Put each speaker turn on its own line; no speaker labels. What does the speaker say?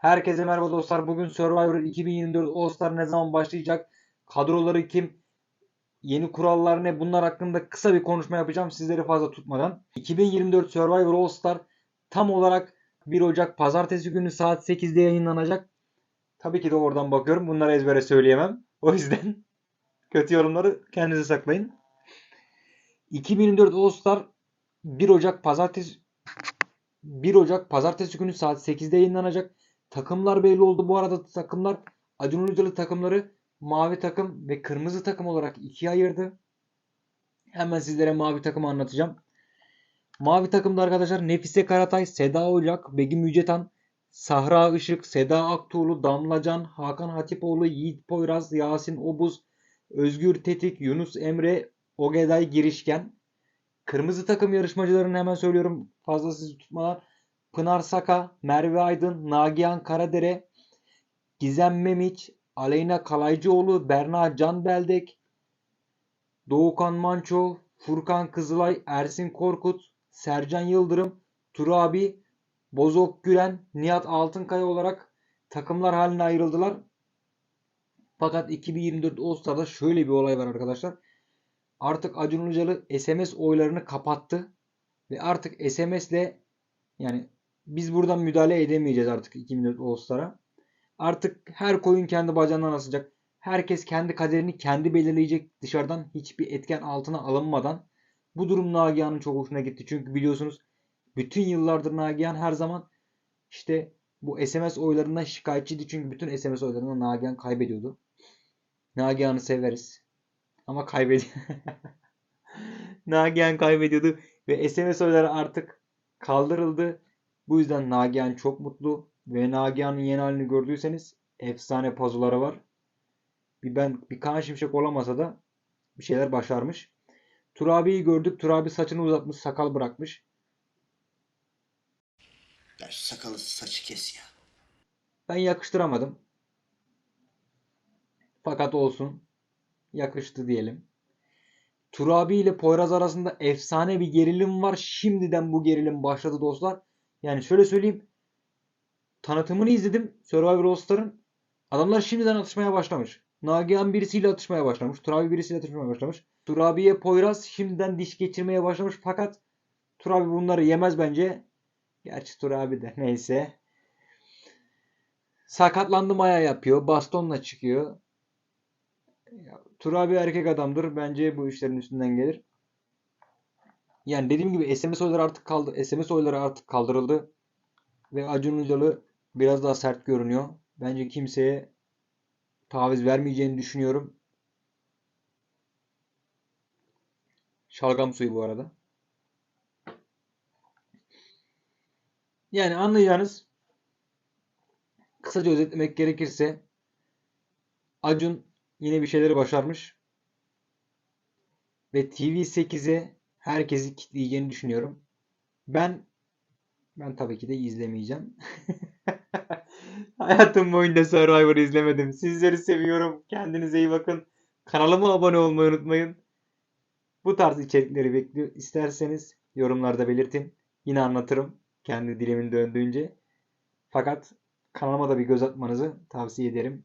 Herkese merhaba dostlar. Bugün Survivor 2024 All Star ne zaman başlayacak? Kadroları kim? Yeni kurallar ne? Bunlar hakkında kısa bir konuşma yapacağım sizleri fazla tutmadan. 2024 Survivor All Star tam olarak 1 Ocak Pazartesi günü saat 8'de yayınlanacak. Tabii ki de oradan bakıyorum. Bunları ezbere söyleyemem. O yüzden kötü yorumları kendinize saklayın. 2024 All Star 1 Ocak Pazartesi 1 Ocak Pazartesi günü saat 8'de yayınlanacak. Takımlar belli oldu. Bu arada takımlar Acun Ilıcalı takımları mavi takım ve kırmızı takım olarak ikiye ayırdı. Hemen sizlere mavi takımı anlatacağım. Mavi takımda arkadaşlar Nefise Karatay, Seda Ocak, Begüm Yücetan, Sahra Işık, Seda Aktuğlu, Damlacan, Hakan Hatipoğlu, Yiğit Poyraz, Yasin Obuz, Özgür Tetik, Yunus Emre, Ogeday Girişken. Kırmızı takım yarışmacılarını hemen söylüyorum fazla sizi tutmadan. Pınar Saka, Merve Aydın, Nagihan Karadere, Gizem Memiç, Aleyna Kalaycıoğlu, Berna Canbeldek, Doğukan Manço, Furkan Kızılay, Ersin Korkut, Sercan Yıldırım, Turabi, Bozok Gülen, Nihat Altınkaya olarak takımlar haline ayrıldılar. Fakat 2024 All-Star'da şöyle bir olay var arkadaşlar. Artık Acun Ilıcalı SMS oylarını kapattı. Ve artık SMS ile yani biz buradan müdahale edemeyeceğiz artık 2004 All-Star'a. Artık her koyun kendi bacağından asacak. Herkes kendi kaderini kendi belirleyecek dışarıdan hiçbir etken altına alınmadan. Bu durum Nagihan'ın çok hoşuna gitti. Çünkü biliyorsunuz bütün yıllardır Nagihan her zaman işte bu SMS oylarından şikayetçiydi. Çünkü bütün SMS oylarından Nagihan kaybediyordu. Nagihan'ı severiz. Ama kaybediyor. Nagihan kaybediyordu. Ve SMS oyları artık kaldırıldı. Bu yüzden Nagihan çok mutlu. Ve Nagihan'ın yeni halini gördüyseniz efsane pazuları var. Bir ben bir Kaan Şimşek olamasa da bir şeyler başarmış. Turabi'yi gördük. Turabi saçını uzatmış, sakal bırakmış.
Ya şu sakalı saçı kes ya.
Ben yakıştıramadım. Fakat olsun. Yakıştı diyelim. Turabi ile Poyraz arasında efsane bir gerilim var. Şimdiden bu gerilim başladı dostlar. Yani şöyle söyleyeyim. Tanıtımını izledim Survivor All Star'ın. Adamlar şimdiden atışmaya başlamış. Nagihan birisiyle atışmaya başlamış. Turabi birisiyle atışmaya başlamış. Turabi'ye Poyraz şimdiden diş geçirmeye başlamış. Fakat Turabi bunları yemez bence. Gerçi Turabi de neyse. Sakatlandı maya yapıyor. Bastonla çıkıyor. Turabi erkek adamdır. Bence bu işlerin üstünden gelir. Yani dediğim gibi SMS oyları artık kaldı. SMS oyları artık kaldırıldı. Ve Acun Ilıcalı biraz daha sert görünüyor. Bence kimseye taviz vermeyeceğini düşünüyorum. Şalgam suyu bu arada. Yani anlayacağınız kısaca özetlemek gerekirse Acun yine bir şeyleri başarmış. Ve TV8'e herkesi kitleyeceğini düşünüyorum. Ben ben tabii ki de izlemeyeceğim. Hayatım boyunca Survivor izlemedim. Sizleri seviyorum. Kendinize iyi bakın. Kanalıma abone olmayı unutmayın. Bu tarz içerikleri bekliyor. İsterseniz yorumlarda belirtin. Yine anlatırım. Kendi dilimin döndüğünce. Fakat kanalıma da bir göz atmanızı tavsiye ederim.